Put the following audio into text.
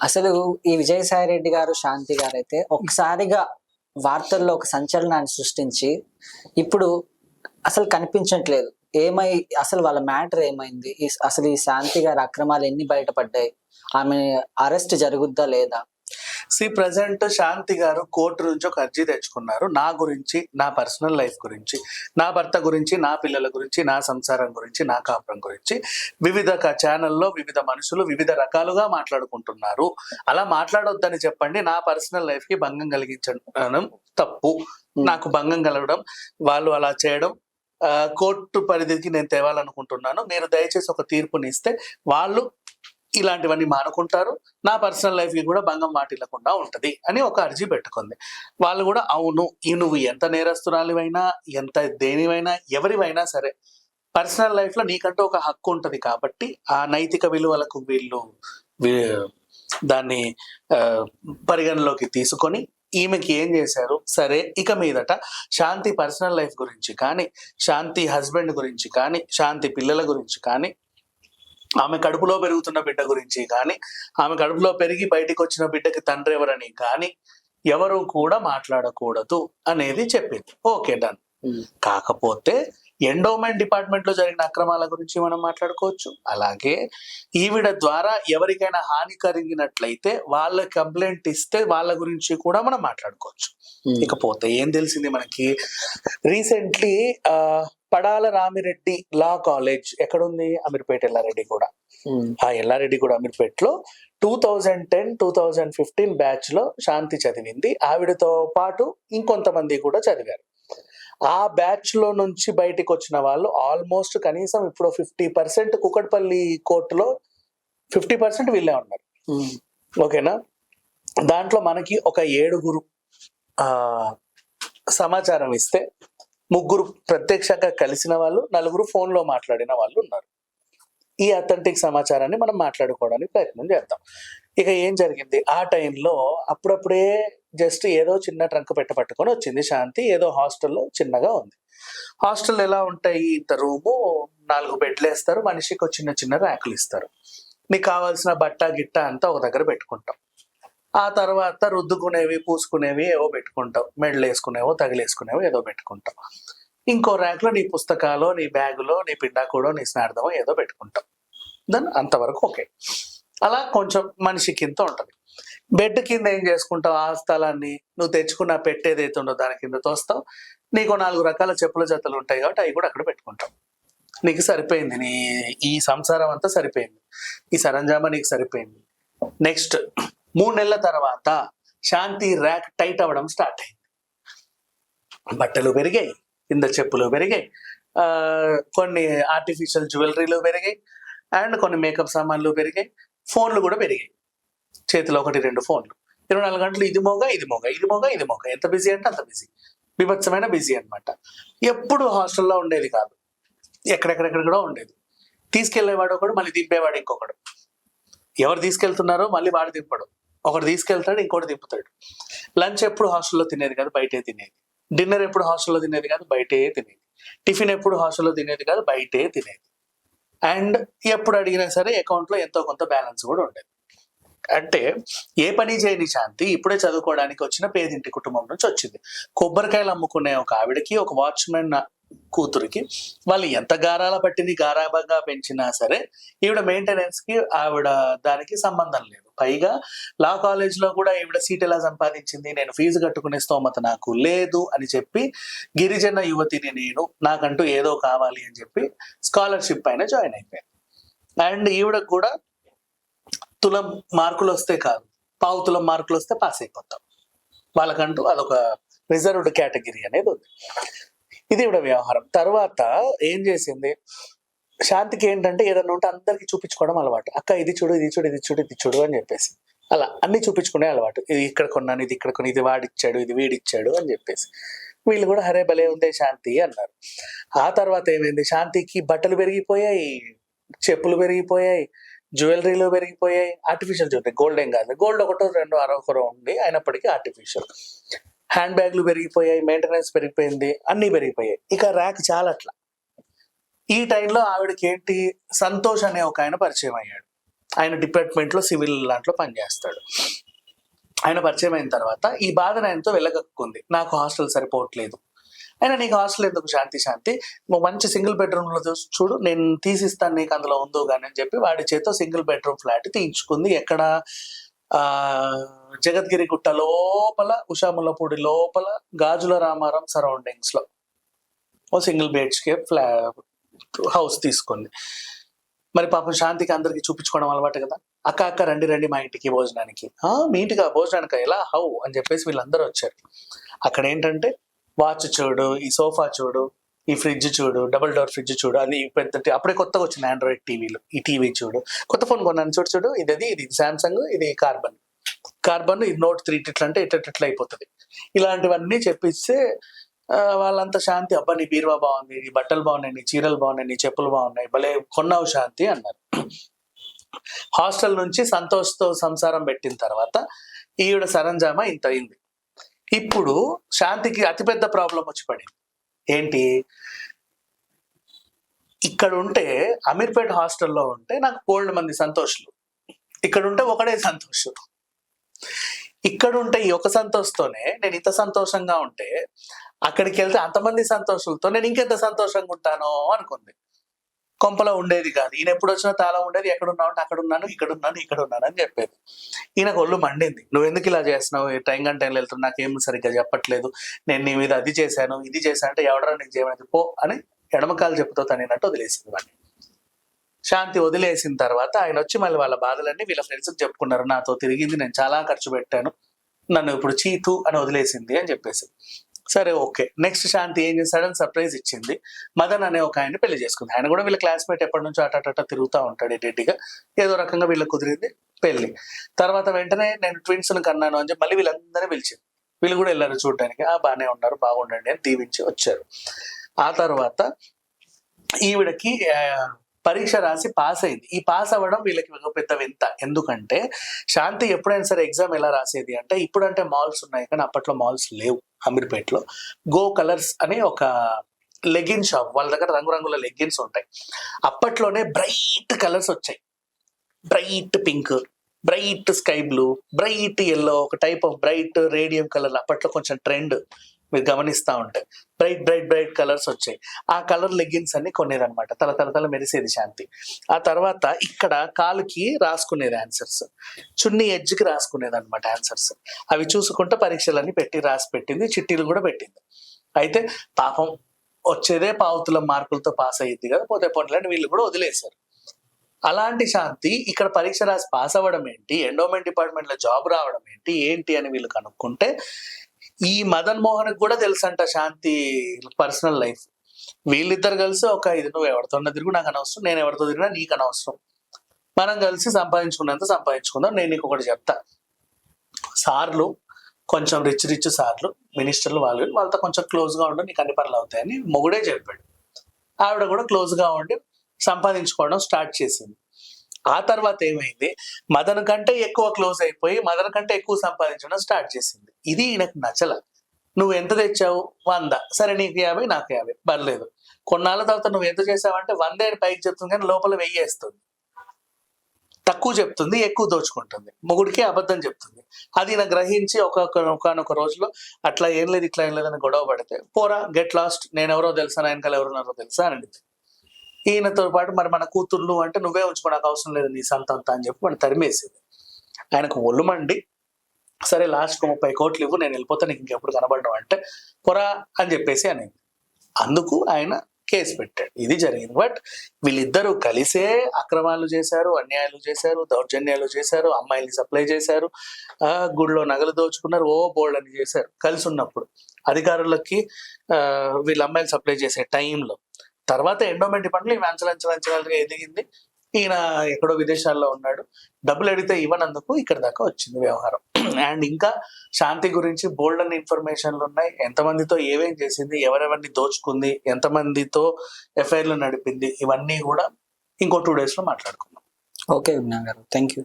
అసలు ఈ విజయసాయి రెడ్డి గారు శాంతి గారు అయితే ఒకసారిగా వార్తల్లో ఒక సంచలనాన్ని సృష్టించి ఇప్పుడు అసలు కనిపించట్లేదు. ఏమై అసలు వాళ్ళ మ్యాటర్ ఏమైంది? అసలు ఈ శాంతి గారి అక్రమాలు ఎన్ని బయటపడ్డాయి? ఆమె అరెస్ట్ జరుగుద్దా లేదా? సి ప్రజెంట్ శాంతి గారు కోర్టు నుంచి ఒక అర్జీ తెచ్చుకున్నారు. నా గురించి నా పర్సనల్ లైఫ్ గురించి నా భర్త గురించి నా పిల్లల గురించి నా సంసారం గురించి నా కాపురం గురించి వివిధ ఛానల్లో వివిధ మనుషులు వివిధ రకాలుగా మాట్లాడుకుంటున్నారు. అలా మాట్లాడొద్దని చెప్పండి. నా పర్సనల్ లైఫ్కి భంగం కలిగించడం తప్పు. నాకు భంగం కలగడం వాళ్ళు అలా చేయడం కోర్టు పరిధికి నేను తేవాలనుకుంటున్నాను. మీరు దయచేసి ఒక తీర్పునిస్తే వాళ్ళు ఇలాంటివన్నీ మానుకుంటారు. నా పర్సనల్ లైఫ్కి కూడా భంగం వాటిల్లకుండా ఉంటుంది అని ఒక అర్జీ పెట్టుకుంది. వాళ్ళు కూడా అవును ఈ నువ్వు ఎంత నేరస్తురాలివైనా ఎంత దేనివైనా ఎవరివైనా సరే పర్సనల్ లైఫ్లో నీకంటూ ఒక హక్కు ఉంటుంది కాబట్టి ఆ నైతిక విలువలకు వీళ్ళు దాన్ని పరిగణలోకి తీసుకొని ఈమెకి ఏం చేశారు? సరే ఇక మీదట శాంతి పర్సనల్ లైఫ్ గురించి కానీ శాంతి హస్బెండ్ గురించి కానీ శాంతి పిల్లల గురించి కానీ ఆమె కడుపులో పెరుగుతున్న బిడ్డ గురించి కానీ ఆమె కడుపులో పెరిగి బయటికి వచ్చిన బిడ్డకి తండ్రి ఎవరని కానీ ఎవరు కూడా మాట్లాడకూడదు అనేది చెప్పింది. Okay done. ఉమ్. కాకపోతే ఎండోమెంట్ డిపార్ట్మెంట్లో జరిగిన అక్రమాల గురించి మనం మాట్లాడుకోవచ్చు. అలాగే ఈవిడ ద్వారా ఎవరికైనా హాని కలిగినట్లయితే వాళ్ళ కంప్లైంట్ ఇస్తే వాళ్ళ గురించి కూడా మనం మాట్లాడుకోవచ్చు. ఉమ్. ఇకపోతే ఏం తెలిసింది మనకి? రీసెంట్లీ ఆ పడాల రామిరెడ్డి లా కాలేజ్ ఎక్కడుంది? అమీర్పేట ఎల్లారెడ్డి కూడా. ఉమ్. ఆ ఎల్లారెడ్డి కూడా అమీర్పేటలో two thousand ten two thousand fifteen బ్యాచ్లో శాంతి చదివింది. ఆవిడతో పాటు ఇంకొంతమంది కూడా చదివారు. ఆ బ్యాచ్లో నుంచి బయటికి వచ్చిన వాళ్ళు ఆల్మోస్ట్ కనీసం ఇప్పుడు ఫిఫ్టీ పర్సెంట్ కుకట్పల్లి కోర్టులో ఫిఫ్టీ పర్సెంట్ వీళ్ళే ఉన్నారు. ఉమ్. ఓకేనా? దాంట్లో మనకి ఒక ఏడుగురు ఆ సమాచారం ఇస్తే ముగ్గురు ప్రత్యక్షంగా కలిసిన వాళ్ళు నలుగురు ఫోన్లో మాట్లాడిన వాళ్ళు ఉన్నారు. ఈ అథెంటిక్ సమాచారాన్ని మనం మాట్లాడుకోవడానికి ప్రయత్నం చేద్దాం. ఇక ఏం జరిగింది? ఆ టైంలో అప్పుడప్పుడే జస్ట్ ఏదో చిన్న ట్రంక్ పెట్ట పట్టుకొని వచ్చింది శాంతి. ఏదో హాస్టల్లో చిన్నగా ఉంది. హాస్టల్ ఎలా ఉంటాయి? ఇంత రూము నాలుగు బెడ్లు వేస్తారు. మనిషికి ఒక చిన్న చిన్న ర్యాకులు ఇస్తారు. నీకు కావాల్సిన బట్ట గిట్ట అంతా ఒక దగ్గర పెట్టుకుంటాం. ఆ తర్వాత రుద్దుకునేవి పూసుకునేవి ఏవో పెట్టుకుంటావు. మెడలు వేసుకునేవో తగిలేసుకునేవో ఏదో పెట్టుకుంటాం ఇంకో ర్యాక్లో నీ పుస్తకాలు నీ బ్యాగులో నీ పిండాకుడో నీ స్నార్థమో ఏదో పెట్టుకుంటాం దెన్ అంతవరకు ఓకే. అలా కొంచెం మనిషి కింద ఉంటుంది. బెడ్ కింద ఏం చేసుకుంటావు? ఆ స్థలాన్ని నువ్వు తెచ్చుకున్న పెట్టేది అయితే దాని కింద తోస్తావు. నీకు నాలుగు రకాల చెప్పుల జతలు ఉంటాయి కాబట్టి అవి కూడా అక్కడ పెట్టుకుంటావు. నీకు సరిపోయింది. నీ ఈ సంసారం అంతా సరిపోయింది. ఈ సరంజామా నీకు సరిపోయింది. నెక్స్ట్ మూడు నెలల తర్వాత శాంతి ర్యాక్ టైట్ అవ్వడం స్టార్ట్ అయింది. బట్టలు పెరిగాయి కింద చెప్పులు పెరిగాయి కొన్ని ఆర్టిఫిషియల్ జ్యువెలరీలు పెరిగాయి అండ్ కొన్ని మేకప్ సామాన్లు పెరిగాయి ఫోన్లు కూడా పెరిగాయి. చేతిలో ఒకటి రెండు ఫోన్లు. ఇరవై నాలుగు గంటలు ఇది మోగా ఇది మోగా ఇది మోగా ఇది మోగా. ఎంత బిజీ అంటే అంత బిజీ విభత్సమైన బిజీ అనమాట ఎప్పుడు హాస్టల్లో ఉండేది కాదు. ఎక్కడెక్కడెక్కడ కూడా ఉండేది. తీసుకెళ్ళేవాడు ఒకడు మళ్ళీ దింపేవాడు ఇంకొకడు. ఎవరు తీసుకెళ్తున్నారో మళ్ళీ వాడు దింపడు. ఒకటి తీసుకెళ్తాడు ఇంకోటి దింపుతాడు. లంచ్ ఎప్పుడు హాస్టల్లో తినేది కాదు బయటే తినేది. డిన్నర్ ఎప్పుడు హాస్టల్లో తినేది కాదు బయటే తినేది. టిఫిన్ ఎప్పుడు హాస్టల్లో తినేది కాదు బయటే తినేది. అండ్ ఎప్పుడు అడిగినా సరే అకౌంట్లో ఎంతో కొంత బ్యాలెన్స్ కూడా ఉండేది. అంటే ఏ పని చేయని శాంతి ఇప్పుడే చదువుకోవడానికి వచ్చిన పేదింటి కుటుంబం నుంచి వచ్చింది. కొబ్బరికాయలు అమ్ముకునే ఒక ఆవిడకి ఒక వాచ్మెన్ కూతురికి. వాళ్ళు ఎంత గారాల పట్టింది గారాబంగా పెంచినా సరే ఈవిడ మెయింటెనెన్స్కి ఆవిడ దానికి సంబంధం లేదు. పైగా లా కాలేజ్లో కూడా ఈవిడ సీట్ ఎలా సంపాదించింది నేను ఫీజు కట్టుకునే స్తోమత నాకు లేదు అని చెప్పి గిరిజన యువతిని నేను నాకంటూ ఏదో కావాలి అని చెప్పి స్కాలర్షిప్ పైన జాయిన్ అయిపోయాను. అండ్ ఈవిడకు కూడా తులం మార్కులు వస్తే కాదు పావు తులం మార్కులు వస్తే పాస్ అయిపోతాం. వాళ్ళకంటూ అదొక రిజర్వ్డ్ కేటగిరీ అనేది ఉంది. ఇది ఇవిడ వ్యవహారం. తర్వాత ఏం చేసింది? శాంతికి ఏంటంటే ఏదన్నా ఉంటే అందరికి చూపించుకోవడం అలవాటు. అక్క ఇది చూడు ఇది చూడు ఇది చూడు ఇది చూడు అని చెప్పేసి. అలా అన్ని చూపించుకునే అలవాటు. ఇది ఇక్కడ కొన్నాను ఇది ఇక్కడ కొన్ని ఇది వాడిచ్చాడు ఇది వీడిచ్చాడు అని చెప్పేసి. వీళ్ళు కూడా హరే భలే ఉందే శాంతి అన్నారు. ఆ తర్వాత ఏమైంది? శాంతికి బట్టలు పెరిగిపోయాయి చెప్పులు పెరిగిపోయాయి జ్యువెలరీలు పెరిగిపోయాయి. ఆర్టిఫిషియల్ జ్యువెలరీ గోల్డ్ ఏం కాదు. గోల్డ్ ఒకటో రెండు అరొకరో ఉంది అయినప్పటికీ ఆర్టిఫిషియల్ హ్యాండ్ బ్యాగ్లు పెరిగిపోయాయి మెయింటెనెన్స్ పెరిగిపోయింది అన్ని పెరిగిపోయాయి. ఇక ర్యాక్ చాలా అట్లా. ఈ టైంలో ఆవిడకి ఏంటి? సంతోష్ అనే ఒక ఆయన పరిచయం అయ్యాడు. ఆయన డిపార్ట్మెంట్లో సివిల్ దాంట్లో పనిచేస్తాడు. ఆయన పరిచయం అయిన తర్వాత ఈ బాధను ఆయనతో వెళ్ళగక్కుంది నాకు హాస్టల్ సరిపోవట్లేదు. అయినా నీకు హాస్టల్ ఎందుకు? శాంతి శాంతి. నువ్వు మంచి సింగిల్ బెడ్రూమ్లో చూసి చూడు నేను తీసిస్తాను నీకు అందులో ఉందో కానీ అని చెప్పి వాడి చేత సింగిల్ బెడ్రూమ్ ఫ్లాట్ తీయించుకుంది. ఎక్కడ జగద్గిరి గుట్ట లోపల ఉషాములపూడి లోపల గాజుల రామారం సరౌండింగ్స్లో. ఓ సింగిల్ బెడ్స్కే ఫ్లా హౌస్ తీసుకుంది మరి పాపం శాంతికి అందరికి చూపించుకోవడం అలవాటు కదా. అక్క అక్క రండి రండి మా ఇంటికి భోజనానికి. మీ ఇంటికి? భోజనానికి? ఎలా? హౌ? అని చెప్పేసి వీళ్ళందరూ వచ్చారు. అక్కడ ఏంటంటే వాచ్ చూడు ఈ సోఫా చూడు ఈ ఫ్రిడ్జ్ చూడు డబుల్ డోర్ ఫ్రిడ్జ్ చూడు అని పెద్ద అప్పుడే కొత్తగా వచ్చిన ఆండ్రాయిడ్ టీవీలు. ఈ టీవీ చూడు. కొత్త ఫోన్ కొన్నాను చూడు చూడు. ఇది అది, ఇది శాంసంగ్ ఇది కార్బన్ కార్బన్ ఇది నోట్ త్రీ ఇట్లా అంటే ఇట్లా ఇట్లా అయిపోతుంది. ఇలాంటివన్నీ చెప్పిస్తే వాళ్ళంతా శాంతి అబ్బా నీ బీరువా బాగుంది నీ బట్టలు బాగున్నాయి నీ చీరలు బాగున్నాయి నీ చెప్పులు బాగున్నాయి భలే కొన్నావు శాంతి అన్నారు. హాస్టల్ నుంచి సంతోష్తో సంసారం పెట్టిన తర్వాత ఈవిడ సరంజామా ఇంత అయింది. ఇప్పుడు శాంతికి అతిపెద్ద ప్రాబ్లం వచ్చి పడింది. ఏంటి? ఇక్కడ ఉంటే అమీర్పేట్ హాస్టల్లో ఉంటే నాకు కోల్డ్ మంది సంతోషులు. ఇక్కడ ఉంటే ఒకడే సంతోషం. ఇక్కడ ఉంటే ఈ ఒక సంతోషంతోనే నేను ఇంత సంతోషంగా ఉంటే అక్కడికి వెళ్తే అంతమంది సంతోషులతో నేను ఇంకెంత సంతోషంగా ఉంటానో అనుకుంది. కొంపలో ఉండేది కాదు. ఈయన ఎప్పుడు వచ్చినా తాళం ఉండేది ఎక్కడ ఉన్నావు అంటే అక్కడ ఉన్నాను ఇక్కడ ఉన్నాను ఇక్కడ ఉన్నాను అని చెప్పేది. ఈయనకు ఒళ్ళు మండింది. నువ్వు ఎందుకు ఇలా చేస్తున్నావు? టైం గంట వెళ్తున్నా నాకేం సరిగ్గా చెప్పట్లేదు. నేను నీ మీద అది చేశాను ఇది చేశాను అంటే ఎవడరా నీకు చేయమని పో అని ఎడమకాలు చెప్పుతో తనేనట్టు వదిలేసింది వాడిని. శాంతి వదిలేసిన తర్వాత ఆయన వచ్చి మళ్ళీ వాళ్ళ బాధలన్నీ వీళ్ళ ఫ్రెండ్స్కి చెప్పుకున్నారు. నాతో తిరిగింది నేను చాలా ఖర్చు పెట్టాను. నన్ను ఇప్పుడు చీతు అని వదిలేసింది అని చెప్పేసి. సరే ఓకే. నెక్స్ట్ శాంతి ఏం చేశాడని సర్ప్రైజ్ ఇచ్చింది. మదన్ అనే ఒక ఆయన పెళ్ళి చేసుకుంది. ఆయన కూడా వీళ్ళ క్లాస్మేట్ ఎప్పటి నుంచో అటట తిరుగుతూ ఉంటాడు ఎడ్డిగా ఏదో రకంగా వీళ్ళకి కుదిరింది పెళ్ళి. తర్వాత వెంటనే నేను ట్విన్స్ కన్నాను అని చెప్పి మళ్ళీ వీళ్ళందరినీ పిలిచింది. వీళ్ళు కూడా వెళ్ళారు చూడడానికి. ఆ బాగానే ఉన్నారు బాగుండండి అని దీవించి వచ్చారు. ఆ తర్వాత ఈవిడకి పరీక్ష రాసి పాస్ అయింది. ఈ పాస్ అవ్వడం వీళ్ళకి ఒక పెద్ద వింత. ఎందుకంటే శాంతి ఎప్పుడైనా సరే ఎగ్జామ్ ఎలా రాసేది అంటే ఇప్పుడంటే మాల్స్ ఉన్నాయి కానీ అప్పట్లో మాల్స్ లేవు అమీర్పేటలో. గో కలర్స్ అని ఒక లెగిన్ షాప్ వాళ్ళ దగ్గర రంగురంగుల లెగిన్స్ ఉంటాయి. అప్పట్లోనే బ్రైట్ కలర్స్ వచ్చాయి. Bright pink bright sky blue bright yellow ఒక type of bright radium colour అప్పట్లో కొంచెం ట్రెండ్. మీరు గమనిస్తా ఉంటే. బ్రైట్ బ్రైట్ బ్రైట్ కలర్స్ వచ్చాయి. ఆ కలర్ లెగ్గిన్స్ అన్ని కొనేదనమాట తల తల తల మెరిసేది శాంతి. ఆ తర్వాత ఇక్కడ కాలుకి రాసుకునేది ఆన్సర్స్ చున్ని ఎడ్జ్కి రాసుకునేది అనమాట ఆన్సర్స్ అవి చూసుకుంటే పరీక్షలన్నీ పెట్టి రాసి పెట్టింది. చిట్టీలు కూడా పెట్టింది. అయితే పాపం వచ్చేదే పావుతుల మార్కులతో పాస్ అయ్యింది కదా పోతే పొంటలని వీళ్ళు కూడా వదిలేశారు. అలాంటి శాంతి ఇక్కడ పరీక్ష రాసి పాస్ అవ్వడం ఏంటి? ఎండోమెంట్ డిపార్ట్మెంట్లో జాబ్ రావడం ఏంటి? ఏంటి అని వీళ్ళు కనుక్కుంటే ఈ మదన్ మోహన్ కూడా తెలుసంట శాంతి పర్సనల్ లైఫ్. వీళ్ళిద్దరు కలిసి ఒక ఇది నువ్వు ఎవరితో తిరుగు నాకు అనవసరం నేను ఎవరితో తిరిగినా నీకు అనవసరం. మనం కలిసి సంపాదించుకున్నంత సంపాదించుకుందాం నేను నీకు ఒకటి చెప్తా. సార్లు కొంచెం రిచ్ రిచ్ సార్లు మినిస్టర్లు వాళ్ళు వాళ్ళతో కొంచెం క్లోజ్గా ఉండి నీకు అన్ని పనులు అవుతాయని మొగుడే చెప్పాడు. ఆవిడ కూడా క్లోజ్గా ఉండి సంపాదించుకోవడం స్టార్ట్ చేసింది. ఆ తర్వాత ఏమైంది? మదన్ కంటే ఎక్కువ క్లోజ్ అయిపోయి మదన్ కంటే ఎక్కువ సంపాదించడం స్టార్ట్ చేసింది. ఇది ఈయనకు నచ్చల. నువ్వు ఎంత తెచ్చావు? వంద. సరే నీకు యాభై నాకు యాభై. పర్లేదు. కొన్నాళ్ళ తర్వాత నువ్వు ఎంత చేసావంటే వందే పైకి చెప్తుంది కానీ లోపల వెయ్యేస్తుంది. తక్కువ చెప్తుంది ఎక్కువ దోచుకుంటుంది. మొగుడికి అబద్ధం చెప్తుంది. అది నా గ్రహించి ఒక్కొక్క ఒకనొక రోజులో అట్లా ఏం లేదు ఇట్లా ఏం లేదని గొడవ పడితే పోరా గెట్ లాస్ట్. నేను ఎవరో తెలుసా? నా వెనకాల ఎవరున్నారో తెలుసా? అని అడిగింది ఈయనతో పాటు మరి మన కూతుర్లు అంటే నువ్వే ఉంచుకోవడానికి అవసరం లేదు నీ సంతంత అని చెప్పి మనం తరిమేసేది. ఆయనకు ఒళ్ళు మండి సరే లాస్ట్ ముప్పై కోట్లు ఇవ్వు నేను వెళ్ళిపోతే నీకు ఇంకెప్పుడు కనబడడం అంటే పొరా అని చెప్పేసి అనేది. అందుకు ఆయన కేసు పెట్టాడు. ఇది జరిగింది. బట్ వీళ్ళిద్దరూ కలిసే అక్రమాలు చేశారు అన్యాయాలు చేశారు దౌర్జన్యాలు చేశారు అమ్మాయిల్ని సప్లై చేశారు ఆ గుడిలో నగలు దోచుకున్నారు ఓ బోల్డ్ అని చేశారు. కలిసి ఉన్నప్పుడు అధికారులకి వీళ్ళ అమ్మాయిలు సప్లై చేసే టైంలో తర్వాత ఎండోమెంట్ డిపార్ట్మెంట్ ఇవి అంచలు ఎదిగింది. ఈయన ఎక్కడో విదేశాల్లో ఉన్నాడు. డబ్బులు అడిగితే ఇవ్వనందుకు ఇక్కడ దాకా వచ్చింది వ్యవహారం. అండ్ ఇంకా శాంతి గురించి బోల్డ్ అన్ని ఇన్ఫర్మేషన్లు ఉన్నాయి. ఎంతమందితో ఏమేం చేసింది ఎవరెవరిని దోచుకుంది ఎంతమందితో ఎఫ్ఐఆర్లు నడిపింది ఇవన్నీ కూడా ఇంకో టూ డేస్లో మాట్లాడుకుందాం. ఓకే విజ్ఞాన్ గారు. Thank you